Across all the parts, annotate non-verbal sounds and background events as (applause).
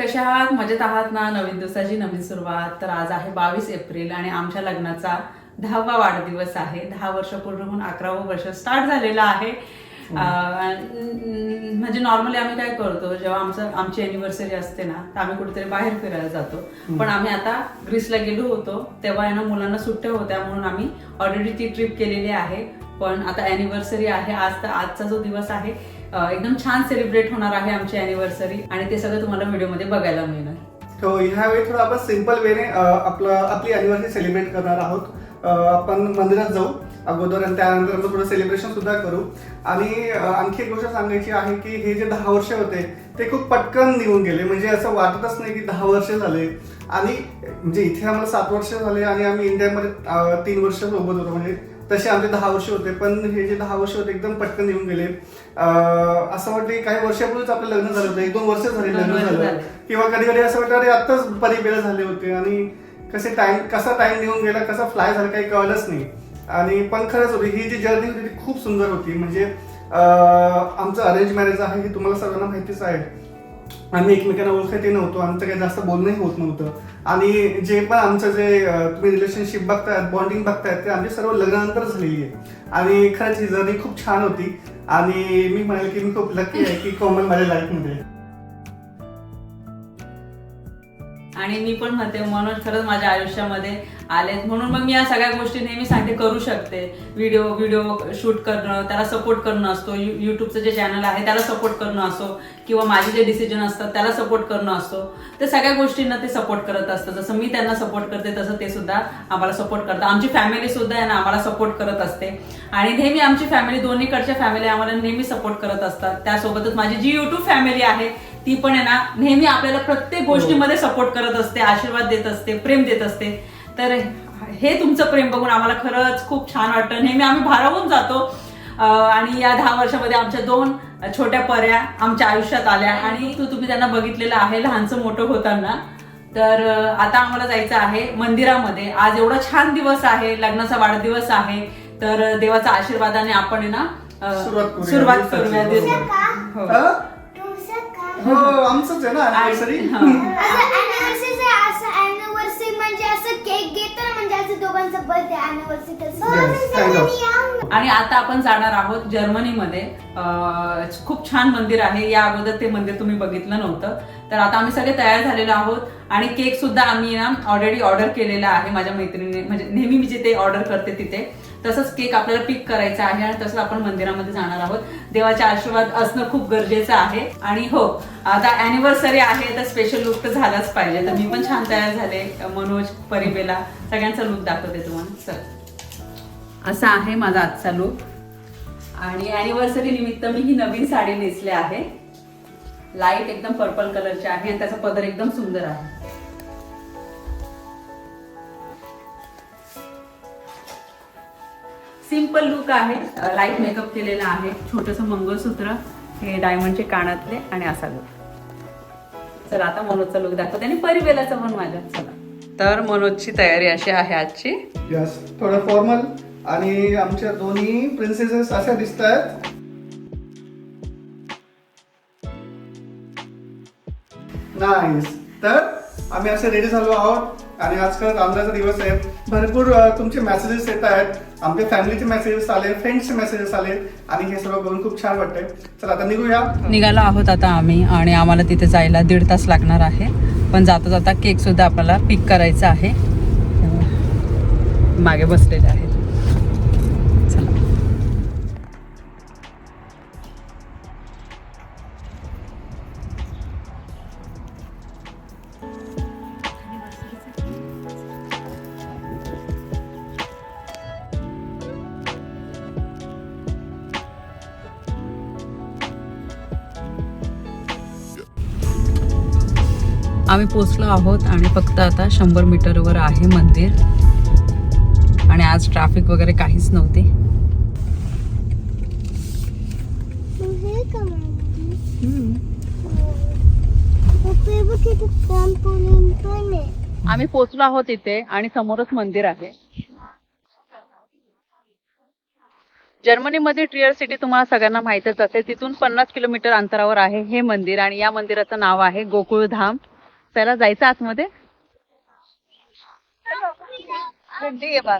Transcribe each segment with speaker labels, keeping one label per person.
Speaker 1: कशा आहात? मजेत आहात ना? नवीन दिवसाची नवीन सुरुवात. तर आज आहे बावीस एप्रिल आणि आमच्या लग्नाचा दहावा वाढदिवस आहे. दहा वर्ष पूर्ण होऊन अकरावं वर्ष स्टार्ट झालेलं आहे. अं, म्हणजे नॉर्मली आम्ही काय करतो जेव्हा आमचं आमची अॅनिव्हर्सरी असते ना तर आम्ही कुठेतरी बाहेर फिरायला जातो. पण आम्ही आता ग्रीसला गेलो होतो तेव्हा आहे ना मुलांना सुट्ट्या होत्या म्हणून आम्ही ऑलरेडी ती ट्रिप केलेली आहे. पण आता अॅनिव्हर्सरी आहे. आज तर आजचा जो दिवस आहे एकदम छान सेलिब्रेट होणार आहे आमची अॅनिव्हर्सरी आणि ते सगळं तुम्हाला व्हिडिओमध्ये बघायला मिळणार.
Speaker 2: तो ह्यावेळी थोडं आपण सिंपल वेने आपलं आपली अनिव्हर्सरी सेलिब्रेट करणार आहोत. आपण मंदिरात जाऊ अगोदर आणि त्यानंतर आपण थोडं सेलिब्रेशन सुद्धा करू. आणि आणखी एक गोष्ट सांगायची आहे की हे जे दहा वर्ष होते ते खूप पटकन निघून गेले. म्हणजे असं वाटतच नाही की दहा वर्ष झाले. आणि म्हणजे इथे आम्हाला सात वर्ष झाले आणि आम्ही इंडियामध्ये तीन वर्ष सोबत होतो. म्हणजे तसे आमचे दहा वर्ष होते पण हे जे दहा वर्ष होते एकदम पटकन निघून गेले. असं वाटतं की काही वर्षापूर्वीच आपलं लग्न झालं होतं एक दोन वर्ष झाले लग्न झालं. किंवा कधी कधी असं वाटतं अरे आत्ताच परिवेळ झाले होते आणि कसे टाइम कसा टाइम निघून गेला कसा फ्लाय झाला काही कळलंच नाही. आणि पण खरंच होती ही जी जर्नी होती ती खूप सुंदर होती. म्हणजे अं, आमचं अरेंज मॅरेज आहे हे तुम्हाला सर्वांना माहितीच आहे. आम्ही एकमेकांना ओळखतही नव्हतो आमचं काही जास्त बोलणंही होत नव्हतं. आणि जे पण आमचं जे तुम्ही रिलेशनशिप बघतायत बॉन्डिंग बघतायत ते आमची सर्व लग्नानंतर झालेली आहे. आणि खरंच ही जर्नी खूप छान होती. आणि मी म्हणेल की मी खूप लकी आहे की कोमल माझ्या लाईफमध्ये
Speaker 1: आणि मी पण म्हणते मनोज खरंच माझ्या आयुष्यामध्ये आले म्हणून मग मी या सगळ्या गोष्टी नेहमी सांगते करू शकते. व्हिडिओ व्हिडिओ शूट करणं त्याला सपोर्ट करणं असतो. यू युट्यूबचं जे चॅनल आहे त्याला सपोर्ट करणं असो किंवा माझे जे डिसिजन असतात त्याला सपोर्ट करणं असतो ते सगळ्या गोष्टींना ते सपोर्ट करत असतं. जसं मी त्यांना सपोर्ट करते तसं ते सुद्धा आम्हाला सपोर्ट करतात. आमची फॅमिली सुद्धा आहे ना आम्हाला सपोर्ट करत असते. आणि नेहमी आमची फॅमिली दोन्हीकडच्या फॅमिली आम्हाला नेहमी सपोर्ट करत असतात. त्यासोबतच माझी जी युट्यूब फॅमिली आहे ती पण आहे ना नेहमी आपल्याला प्रत्येक गोष्टीमध्ये सपोर्ट करत असते आशीर्वाद देत असते प्रेम देत असते. तर हे तुमचं प्रेम बघून आम्हाला खरंच खूप छान वाटतं. नेहमी आम्ही भारावून जातो. आणि या दहा वर्षामध्ये आमच्या दोन छोट्या पर्या आमच्या आयुष्यात आल्या. आणि तू तुम्ही त्यांना बघितलेलं आहे लहानचं मोठं होताना. तर आता आम्हाला जायचं आहे मंदिरामध्ये. आज एवढा छान दिवस आहे लग्नाचा वाढदिवस आहे. तर देवाच्या आशीर्वादाने आपण आहे ना
Speaker 2: सुरुवात करूया.
Speaker 1: हो.
Speaker 3: का
Speaker 2: हो आमचंच आहे ना.
Speaker 1: हा. (laughs)
Speaker 3: anniversary म्हणजे असं केक घेतो ना म्हणजे अॅनिव्हर्सरी.
Speaker 1: आणि आता आपण जाणार आहोत जर्मनीमध्ये खूप छान मंदिर आहे. या अगोदर ते मंदिर तुम्ही बघितलं नव्हतं. तर आता आम्ही सगळे तयार झालेलो आहोत आणि केक सुद्धा आम्ही ना ऑलरेडी ऑर्डर केलेला आहे माझ्या मैत्रिणीने. म्हणजे नेहमी मी जिथे ऑर्डर करते तिथे. तसंच केक आपल्याला पिक करायचा आहे आणि तसंच आपण मंदिरामध्ये जाणार आहोत. देवाचे आशीर्वाद असणं खूप गरजेचं आहे. आणि हो आता अॅनिव्हर्सरी आहे तर स्पेशल लुक तर झालाच पाहिजे. तर मी पण छान तयार झाले. मनोज परिबेला सगळ्यांचा लुक दाखवते तुम्हाला. चल. असा आहे माझा आजचा लुक आणि अॅनिव्हर्सरी निमित्त मी ही नवीन साडी नेसले आहे. लाइट एकदम पर्पल कलरची आहे आणि त्याचा पदर एकदम सुंदर आहे. सिंपल लुक आहे. लाइट मेकअप केलेला आहे. छोटस मंगळसूत्र हे डायमंडचे कानातले आणि असा लुक चला आता मनोजचा लुक दाखवते. आणि परिवेलाचा पण माझ्या चला. तर मनोजची तयारी अशी आहे आजची.
Speaker 2: थोडं फॉर्मल आणि आमच्या दोन्ही प्रिन्सेसेस अशा दिसत आहेत नाईस तर आम्ही असे रेडी झालो आहोत आणि आजकाल आंध्राचा दिवस आहे. भरपूर तुमचे मेसेजेस येत आहेत. आमच्या फॅमिलीचे मेसेजेस आले फ्रेंड्सचे मेसेजेस आले आणि हे सर्व बघून खूप छान वाटतंय. चला आता निघूया.
Speaker 1: निघालो आहोत आता आम्ही आणि आम्हाला तिथे जायला दीड तास लागणार आहे. पण जाता जाता केक सुद्धा आपल्याला पिक करायचा आहे. मागे बसलेले आहेत. आम्ही पोचलो आहोत आणि फक्त आता शंभर मीटरवर आहे मंदिर. आणि आज ट्रॅफिक वगैरे काहीच नव्हते. आम्ही पोचलो आहोत इथे आणि समोरच मंदिर आहे. जर्मनीमध्ये ट्रियर सिटी तुम्हाला सगळ्यांना माहितच असेल तिथून पन्नास किलोमीटर अंतरावर आहे हे मंदिर आणि या मंदिराचं नाव आहे गोकुळधाम. त्याला जायचं आतमध्ये थंडी आहे बा.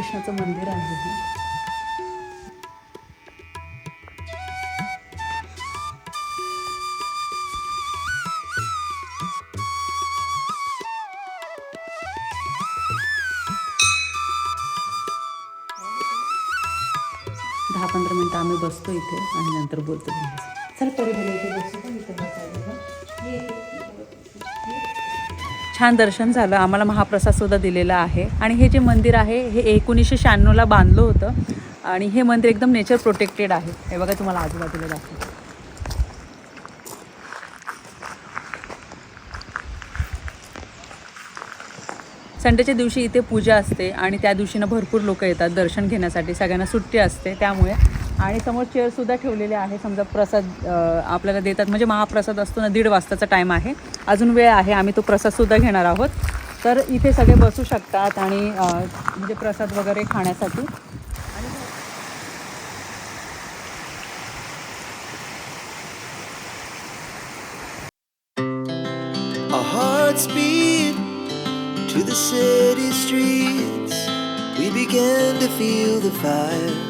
Speaker 1: राधाकृष्णाचं मंदिर आहे हे. दहा पंधरा मिनटं आम्ही बसतो इथे आणि नंतर बोलतो चल परी इथे बसतो पण इथे छान दर्शन झालं. आम्हाला महाप्रसाद सुद्धा दिलेला आहे. आणि हे जे मंदिर आहे हे एकोणीसशे शहाण्णवला बांधलं होतं. आणि हे मंदिर एकदम नेचर प्रोटेक्टेड आहे. हे बघा तुम्हाला आजूबाजूला दाखवतो. संडेच्या दिवशी इथे पूजा असते आणि त्या दिवशीनं भरपूर लोक येतात दर्शन घेण्यासाठी. सगळ्यांना सुट्टी असते त्यामुळे आणि समोर चेअरसुद्धा ठेवलेले आहे. समजा प्रसाद आपल्याला देतात. म्हणजे महाप्रसाद असतो ना दीड वाजताचा टाईम आहे. अजून वेळ आहे. आम्ही तो प्रसादसुद्धा घेणार आहोत. तर इथे सगळे बसू शकतात आणि म्हणजे प्रसाद वगैरे खाण्यासाठी.
Speaker 4: To the city streets. We began to feel the fire.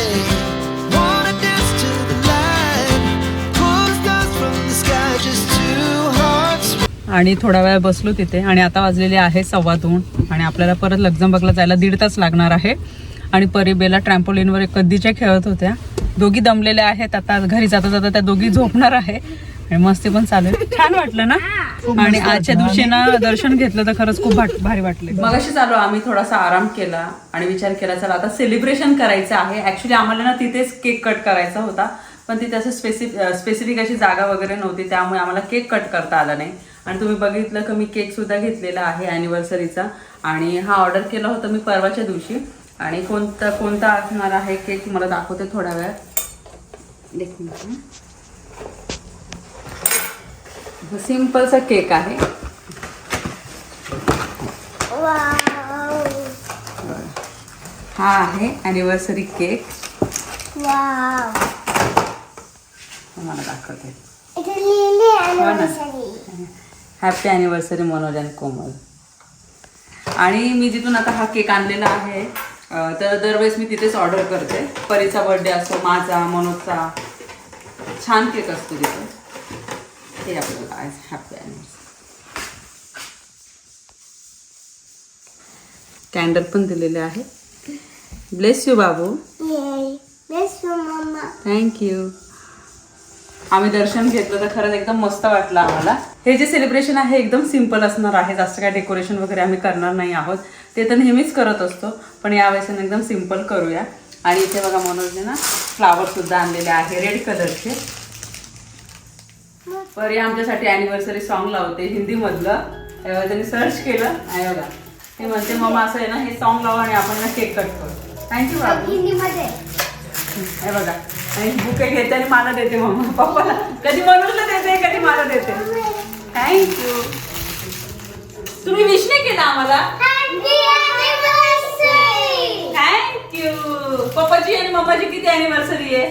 Speaker 1: आणि थोडा वेळ बसलो तिथे. आणि आता वाजलेले आहे सव्वा दोन. आणि आपल्याला परत लक्झमबर्गला जायला दीड तास लागणार आहे. आणि परिबेला ट्रॅम्पोलिनवर कधीच्या खेळत होत्या. दोघी दमलेल्या आहेत. आता घरी जाता जाता त्या दोघी झोपणार आहे. आणि मस्ती पण चालू आहे. छान वाटलं ना? आणि आजच्या दिवशी ना दर्शन घेतलं तर खरंच खूप भारी वाटले. मगाशी चालू आम्ही थोडासा आराम केला आणि विचार केला चला आता सेलिब्रेशन करायचं आहे. ऍक्च्युली आम्हाला ना तिथेच केक कट करायचा होता. पण तिथे असं स्पेसिफिक स्पेसिफिक अशी जागा वगैरे नव्हती त्यामुळे आम्हाला केक कट करता आला नाही. आणि तुम्ही बघितलं की मी केक सुद्धा घेतलेला आहे अॅनिव्हर्सरीचा आणि हा ऑर्डर केला होता मी परवाच्या दिवशी. आणि कोणता कोणता असणार आहे केक मला दाखवते थोड्या वेळात. मिनिट सिम्पलचा केक आहे. हा आहे अॅनिव्हर्सरी केक तुम्हाला दाखवते. हो. हॅपी अॅनिव्हर्सरी मनोज आणि कोमल. आणि मी जिथून आता हा केक आणलेला आहे तर दरवेळेस मी तिथेच ऑर्डर करते. परीचा बर्थडे असतो माझा मनोजचा. छान केक असतो तिथे. ते आपल्याला आज हॅपी अॅनिव्हर्सरी कॅन्डल पण दिलेले आहे. Bless you Babu. थँक्यू आम्ही दर्शन घेतलं तर खरंच एकदम मस्त वाटलं आम्हाला. हे जे सेलिब्रेशन आहे एकदम सिंपल असणार आहे. जास्त काय डेकोरेशन वगैरे आम्ही करणार नाही आहोत. ते तर नेहमीच करत असतो पण यावेळेस एकदम सिंपल करूया. आणि इथे बघा मनोजने ना फ्लावर सुद्धा आणलेले आहे रेड कलरचे परी आमच्यासाठी अॅनिव्हर्सरी सॉन्ग लावते हिंदीमधलं. त्यांनी सर्च केलं आणि बघा. ते म्हणते मम्मा असं आहे ना हे सॉन्ग लावा आणि आपण ना केक कट करू. थँक्यू बाबू.
Speaker 3: हिंदीमध्ये.
Speaker 1: हे बघा. आणि बुके घेते आणि मला देते मम्मा पप्पाला. कधी मनोजला देते कधी मला देते. थँक्यू तुम्ही विश नाही केला आम्हाला! थँक्यू पप्पाची आणि मम्माची किती अॅनिव्हर्सरी आहे?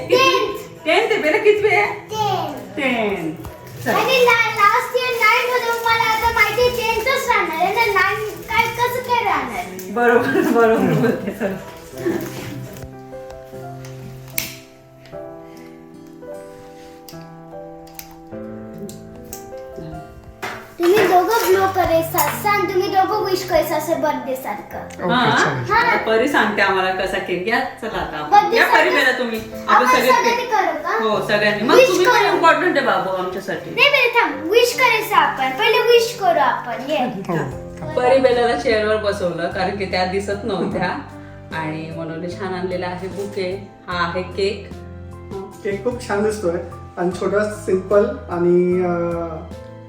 Speaker 1: टेन्थ आहे. बेटा किती आहे. टेन
Speaker 3: आणि लास्ट इयर नाईन असं बर्थडे सारखं.
Speaker 1: हा? परी सांगते आम्हाला कसा केक घ्या. चला आता आपण.
Speaker 3: Birthday
Speaker 1: या परी बेटा तुम्ही. आपण
Speaker 3: आपण
Speaker 1: सगळे
Speaker 3: सगळ्यांनी करू का?
Speaker 1: हो सगळ्यांनी. मग
Speaker 3: Wish
Speaker 1: तुम्ही पण
Speaker 3: करू.
Speaker 1: इम्पॉर्टंट आहे बाबू आमच्यासाठी.
Speaker 3: नाही बरं थांब. विश करायचं आपण. पहिले विश करू आपण. ये.
Speaker 2: हो.
Speaker 1: परी बेलाला चेअरवर बसवलं कारण की त्या दिसत नव्हत्या. आणि म्हणून छान आणलेला आहे बुके हा आहे केक
Speaker 2: केक खूप छान दिसतोय. आणि छोटा सिंपल आणि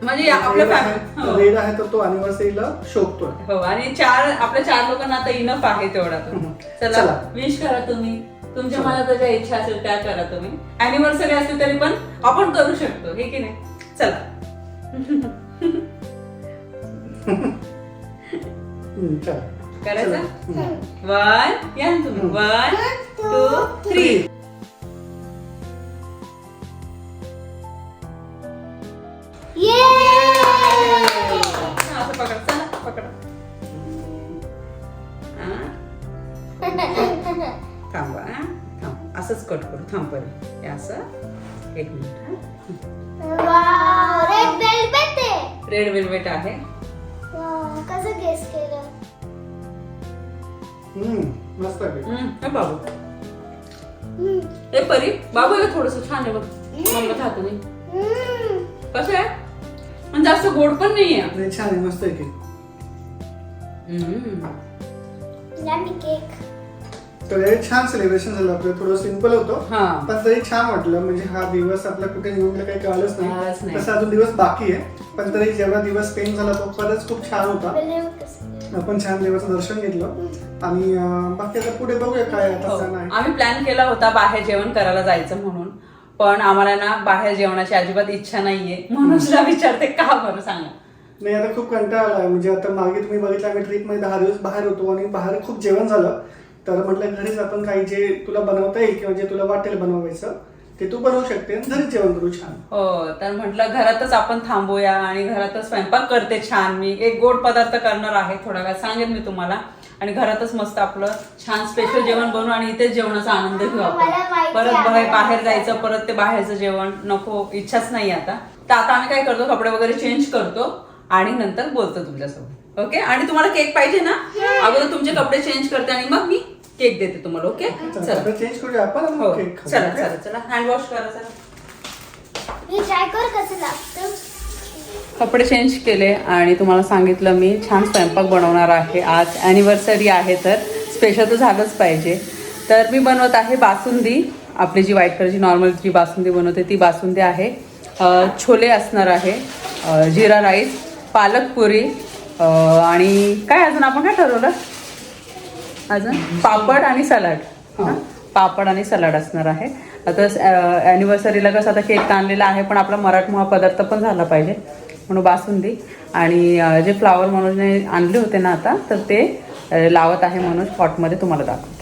Speaker 1: म्हणजे आपल्या फॅमिली
Speaker 2: रेड आहे तर तो अनिव्हर्सरीला शोभतोय.
Speaker 1: हो आणि चार आपल्या चार लोकांना आता इनफ आहे तेवढा तो. चला
Speaker 2: चला.
Speaker 1: विश करा तुम्ही. तुमच्या मनात ज्या इच्छा असेल त्या करा तुम्ही. अॅनिव्हर्सरी असली तरी पण आपण करू शकतो हे की नाही? चला.
Speaker 2: हम्म, चला.
Speaker 1: करायचं?
Speaker 2: हम्म.
Speaker 1: वन या ना तुम्ही. वन टू थ्री पकड चला पकड. हा, थांबा थांब असंच कट करू. थांब परी हे असं. एक मिनिट
Speaker 3: रेड वेलवेट आहे.
Speaker 1: रेड वेल्वेट आहे.
Speaker 3: कसं गेस केलं?
Speaker 2: हम्म, मस्त आहे.
Speaker 1: हे बाबू.
Speaker 3: हम्म.
Speaker 1: हे परी बाबूला थोडस छान आहे बघ. मम्मा खा तुम्ही
Speaker 3: हम्म.
Speaker 1: कसं आहे? आणि जास्त गोड पण नाहीये.
Speaker 2: नाही, छान आहे मस्त आहे केक
Speaker 1: हम्म.
Speaker 2: तर हे छान सेलिब्रेशन झालं आपलं थोडं सिंपल होतं
Speaker 1: हा.
Speaker 2: पण तरी छान वाटलं. म्हणजे हा दिवस आपला कुठे निघून गेला काही कळलंच
Speaker 1: कळलंच
Speaker 2: नाही.
Speaker 1: नाही.
Speaker 2: तसा अजून दिवस बाकी आहे पण तरी जेवढा दिवस स्पेंड झाला तो खरंच खूप छान होता? आपण छान देवाचं दर्शन घेतलं. आणि अं, बाकी आता पुढे बघूया काय आता
Speaker 1: हो.
Speaker 2: सण आहे.
Speaker 1: आम्ही प्लॅन केला होता बाहेर जेवण करायला जायचं म्हणून. पण आम्हाला ना बाहेर जेवणाची अजिबात इच्छा नाहीये. म्हणून तुला विचारते का बरं सांगा?
Speaker 2: नाही आता खूप कंटाळा आलाय. म्हणजे आता मागे तुम्ही बघितलं आम्ही ट्रिपमध्ये दहा दिवस बाहेर होतो आणि बाहेर खूप जेवण झालं. तर म्हटलं घरीच आपण काही जे तुला बनवता येईल किंवा जे तुला वाटेल बनवायचं ते तू बनवू शकते आणि घरीच जेवण करू छान.
Speaker 1: हो तर म्हटलं घरातच आपण थांबूया आणि घरातच स्वयंपाक करते छान. मी एक गोड पदार्थ करणार आहे थोडा वेळ सांगेन मी तुम्हाला. आणि घरातच मस्त आपलं छान स्पेशल जेवण बनवू आणि इथेच जेवणाचा आनंद घेऊ आपण. परत. बाहेर जायचं परत ते बाहेरचं जेवण. नको इच्छाच नाही आता. तर आता आम्ही काय करतो कपडे वगैरे चेंज करतो आणि नंतर बोलतो तुमच्यासोबत. ओके? आणि तुम्हाला केक पाहिजे ना? अगोदर तुमचे कपडे चेंज करते आणि मग मी केक देते तुम्हाला ओके?
Speaker 2: चला, चेंज करूया आपण
Speaker 1: हो
Speaker 2: मग केक खाऊ,
Speaker 1: चला? चला चला. हँड वॉश करा चला.
Speaker 3: मी ट्राय कर कसं लागतं?
Speaker 1: कपडे चेंज केले आणि तुम्हाला सांगितलं मी छान स्वयंपाक बनवणार आहे. आज ॲनिव्हर्सरी आहे तर स्पेशल तर झालंच पाहिजे. तर मी बनवत आहे बासुंदी. आपली जी व्हाईट कलरची नॉर्मल जी बासुंदी बनवते ती बासुंदी आहे. छोले असणार आहे. जिरा राईस पालक पुरी आणि काय अजून आपण काय ठरवलं? अजून पापड आणि सलाड. पापड आणि सलाड असणार आहे. आता ॲनिव्हर्सरीला कसं आता केक आणलेला आहे पण आपला मराठमोळा पदार्थ पण झाला पाहिजे म्हणून बासुंदी. आणि जे फ्लावर मनोजने आणले होते ना आता तर ते लावत आहे मनोज पॉटमध्ये तुम्हाला दाखवते.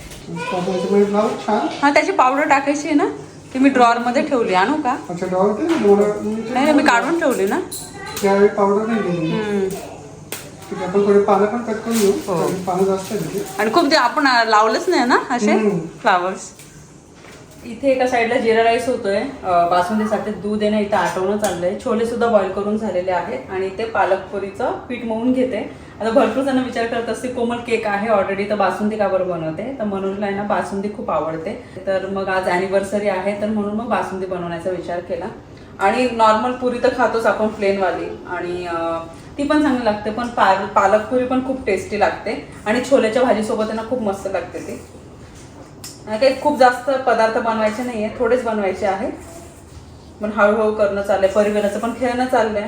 Speaker 1: हां त्याची पावडर टाकायची आहे ना ती मी ड्रॉवरमध्ये ठेवली आणू का? नाही मी काढून ठेवली ना.
Speaker 2: पावडर नाही
Speaker 1: हो. आणि खूप ते आपण लावलंच नाही ना असे. फ्लावर्स इथे एका साईडला जिरा राईस होतोय. बासुंदीसाठी दूध आहे ना इथं आटवणं चाललंय. छोले सुद्धा बॉईल करून झालेले आहेत आणि इथे पालकपुरीचं पीठ मळून घेते. आता भरपूर जण विचार करत असते कोमल केक आहे ऑलरेडी तर बासुंदी का बरं बनवते? तर मनोजला आहे ना बासुंदी खूप आवडते. तर मग आज अॅनिव्हर्सरी आहे तर म्हणून मग बासुंदी बनवण्याचा विचार केला. आणि नॉर्मल पुरी तर खातोच आपण प्लेनवाली आणि ती पण चांगली लागते पण पाल पालकपुरी पण खूप टेस्टी लागते. आणि छोल्याच्या भाजीसोबत ना खूप मस्त लागते ती. काही खूप जास्त पदार्थ बनवायचे नाहीये थोडेच बनवायचे आहे पण हळूहळू करणं चाललंय परिवाराचं पण खेळणं चाललंय.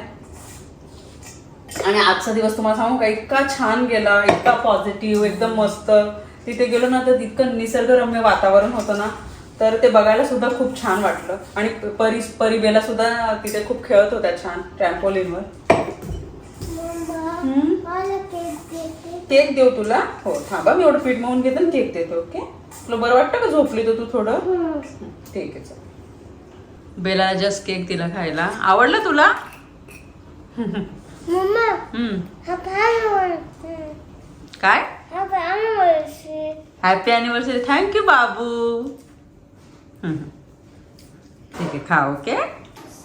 Speaker 1: आणि आजचा दिवस तुम्हाला सांगू का इतका छान गेला इतका पॉझिटिव्ह एकदम मस्त. तिथे गेलो ना तर इतकं निसर्गरम्य वातावरण होतं ना तर ते बघायला सुद्धा खूप छान वाटलं. आणि परी परिबेला सुद्धा तिथे खूप खेळत होत्या छान ट्रॅम्पोलिनवर
Speaker 3: केक
Speaker 1: देऊ तुला? हो थांबा मी एवढं पीठ मळून घेते केक देते ओके? तुला बरं वाटतं का झोपली तर तू थोडं? ठीक आहे चल. बेला जस्ट केक दिला खायला. आवडलं तुला?
Speaker 3: काय?
Speaker 1: हॅपी अॅनिव्हर्सरी थँक्यू बाबू. ठीक आहे खा ओके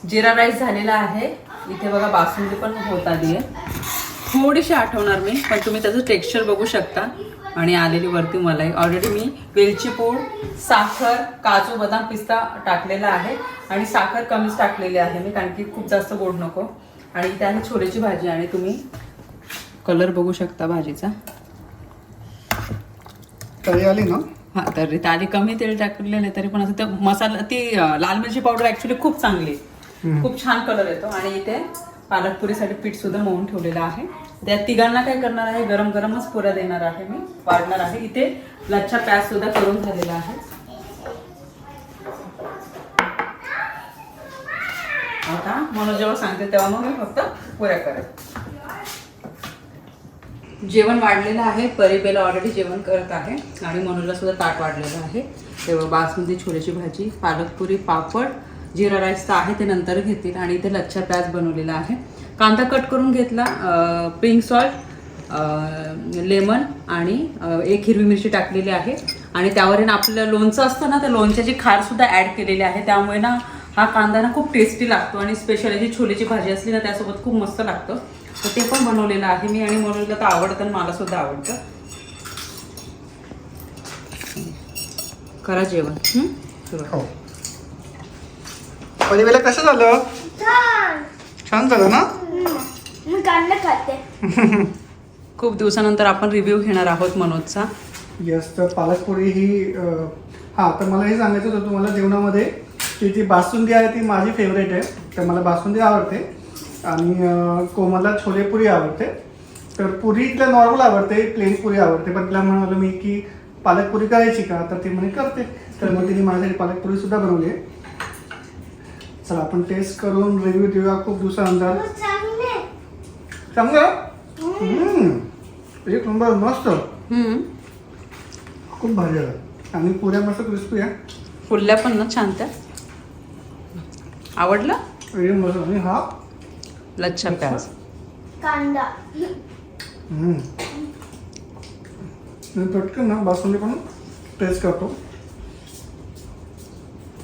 Speaker 1: जिरा राईस झालेला आहे. इथे बघा बासुंदी पण होत आली आहे थोडीशी आठवणार मी पण तुम्ही त्याचं टेक्स्चर बघू शकता. आणि आलेली वरती मलाई. ऑलरेडी मी वेलची पूड साखर काजू बदाम पिस्ता टाकलेला आहे. आणि साखर कमीच टाकलेली आहे मी कारण की खूप जास्त गोड नको. आणि आहे छोलेची भाजी आणि तुम्ही कलर बघू शकता भाजीचा.
Speaker 2: तरी आली ना?
Speaker 1: हा तर आधी कमी तेल टाकलेलं तरी पण असं त्या मसाला ती लाल मिरची पावडर ऍक्च्युली खूप चांगली. खूप छान कलर येतो. आणि इथे पालक पुरीसाठी पीठ सुद्धा मळून ठेवलेलं आहे. त्या तिघांना काय करणार आहे? गरम गरमच पुऱ्या देणार आहे मी. वाढणार आहे. इथे लच्छा प्याज सुद्धा करून झालेला आहे. आता मनोज जेव्हा सांगते तेव्हा मग मी फक्त पुऱ्या करेल जेवण वाढलेलं आहे. परिबेला ऑलरेडी जेवण करत आहे. आणि मनोजला सुद्धा ताट वाढलेलं आहे. तेव्हा बासमती छोल्याची भाजी पालकपुरी पापड जिरा राईस तर आहे ते नंतर घेतील आणि इथे लच्छा प्याज बनवलेला आहे. कांदा कट करून घेतला पिंक सॉल्ट लेमन आणि एक हिरवी मिरची टाकलेली आहे. आणि त्यावर ना आपलं लोणचं असतं ना त्या लोणच्याची खार खारसुद्धा ऍड केलेली आहे. त्यामुळे ना हा कांदा ना खूप टेस्टी लागतो आणि स्पेशल जी छोलेची भाजी असली ना त्यासोबत खूप मस्त लागतं. तर ते पण बनवलेलं आहे मी आणि म्हणून तर आवडतं आणि मला सुद्धा आवडतं. करा जेवण.
Speaker 2: परिवेला कसं झालं?
Speaker 3: छान.
Speaker 2: झालं ना?
Speaker 3: मी कांदा खाते. (laughs)
Speaker 1: खूप दिवसानंतर आपण रिव्ह्यू घेणार आहोत मनोजचा.
Speaker 2: यस तर पालकपुरी ही हा तर मला हे सांगायचं होतं तुम्हाला जेवणामध्ये की जी बासुंदी आहे ती माझी फेवरेट आहे तर मला बासुंदी आवडते. आणि कोमलला छोलेपुरी आवडते. तर पुरी तिला नॉर्मल आवडते प्लेन पुरी आवडते. पण तिला म्हणालो मी की पालकपुरी करायची का? तर ती म्हणे करते. तर मग तिने माझ्यासाठी पालकपुरी सुद्धा बनवली आहे. चला आपण टेस्ट करून रिव्ह्यू देऊया. खूप दिवसानंतर
Speaker 3: मग चांगले.
Speaker 2: एक नंबर मस्त.
Speaker 1: हं.
Speaker 2: खूप भारी आणि पुऱ्या मस्त क्रिस्पी आहे
Speaker 1: फुलल्या पण ना छान त्या. आवडलं?
Speaker 2: एकदम मस्त. आणि हा?
Speaker 1: लच्छा प्याज.
Speaker 3: कांदा.
Speaker 2: हम्म. आणि पटकन ना बासुंदी पण टेस्ट करतो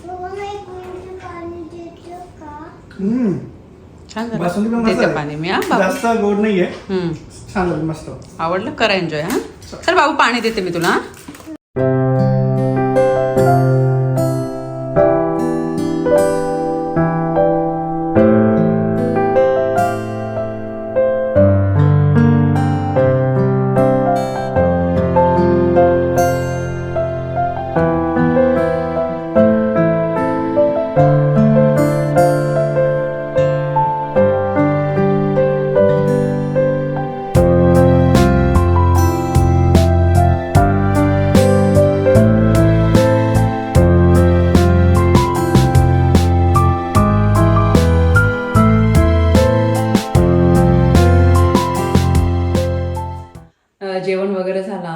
Speaker 3: मला एक मिनिट पाणी देतो का
Speaker 2: हम्म.
Speaker 1: छान
Speaker 2: बासुंदी पण मस्त.
Speaker 1: पाणी मी हा बाबू.
Speaker 2: जास्त गोड नाहीये. छान झालं मस्त.
Speaker 1: आवडलं? करा एन्जॉय हा. तर बाबू पाणी देते मी तुला हा?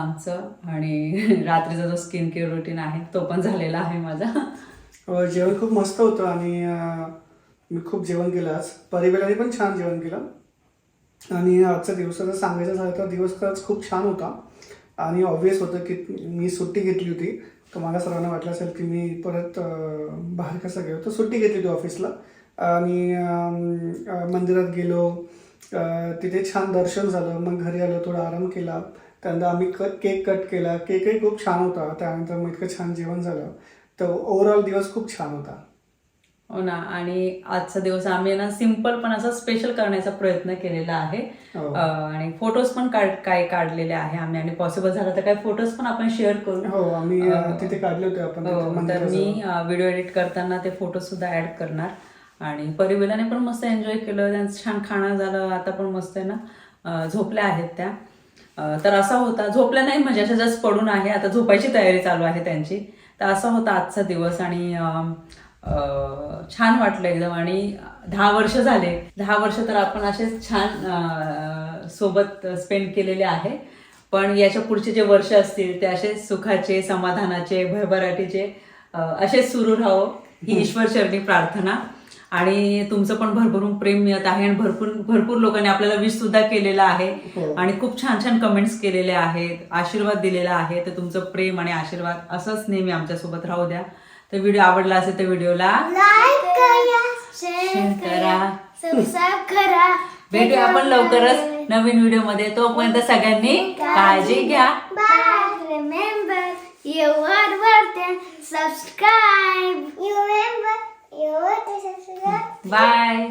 Speaker 1: आमचं आणि (laughs) रात्रीचा जो स्किन केअर रुटीन आहे तो पण झालेला आहे माझा.
Speaker 2: हो, जेवण खूप मस्त होतं आणि मी खूप जेवण केलं आज. परिवाराने पण छान जेवण केलं. आणि आजचा जर सांगायचं झालं तर दिवस खरंच खूप छान होता. आणि ऑब्विस होतं की मी सुट्टी घेतली होती. तर मला सर्वांना वाटलं असेल की मी परत बाहेर कसं गेलो. तर सुट्टी घेतली होती ऑफिसला आणि मंदिरात गेलो. तिथे छान दर्शन झालं. मग घरी आलो थोडा आराम केला. त्यानंतर आम्ही कट केक कट केला. केकही खूप छान होता. त्यानंतर मग इतकं छान जेवण झालं. तर ओव्हरऑल दिवस खूप छान होता.
Speaker 1: हो ना. आणि आजचा दिवस आम्ही ना सिंपल पण असा स्पेशल करण्याचा प्रयत्न केलेला आहे.
Speaker 2: हो.
Speaker 1: आणि फोटोज पण काढ काय काढलेले आहे आम्ही. आणि पॉसिबल झालं तर काही फोटोज पण आपण शेअर करू.
Speaker 2: हो आम्ही अं,
Speaker 1: अं,
Speaker 2: तिथे काढले होते आपण तिथे
Speaker 1: हो, तर
Speaker 2: मंदिराजवळ.
Speaker 1: मी व्हिडिओ एडिट करताना ते फोटो सुद्धा ऍड करणार. आणि परिवेलाने पण मस्त एन्जॉय केलं. त्यांचं छान खाणं झालं. आता पण मस्त आहे ना. अं, झोपल्या आहेत त्या. तर असा होता. झोपल्या नाही म्हणजे अशा जस्ट पडून आहे. आता झोपायची तयारी चालू आहे त्यांची. तर असा होता आजचा दिवस आणि छान वाटलं एकदम. आणि दहा वर्ष झाले. दहा वर्ष तर आपण असेच छान सोबत स्पेंड केलेले आहे. पण याच्या पुढचे जे वर्ष असतील ते असे सुखाचे समाधानाचे भरभराटीचे अं, असेच सुरू राहो. ही ईश्वर चरणी प्रार्थना. आणि तुमचं पण भरभरून प्रेम मिळत आहे आणि भरपूर भरपूर लोकांनी आपल्याला विश सुद्धा केलेला आहे
Speaker 2: हो.
Speaker 1: आणि खूप छान छान कमेंट्स केलेले आहेत आशीर्वाद दिलेला आहे तर तुमचं प्रेम आणि आशीर्वाद असंच नेहमी आमच्यासोबत राहू द्या तर व्हिडिओ आवडला असेल तर व्हिडिओला
Speaker 3: लाईक करा शेअर
Speaker 1: शेअर
Speaker 3: करा
Speaker 1: करा.
Speaker 3: सबस्क्राईब करा
Speaker 1: भेटूया आपण लवकरच नवीन व्हिडिओमध्ये तोपर्यंत सगळ्यांनी काळजी घ्या
Speaker 3: Bye. Remember, you are worth it. Subscribe. You remember,
Speaker 1: Bye.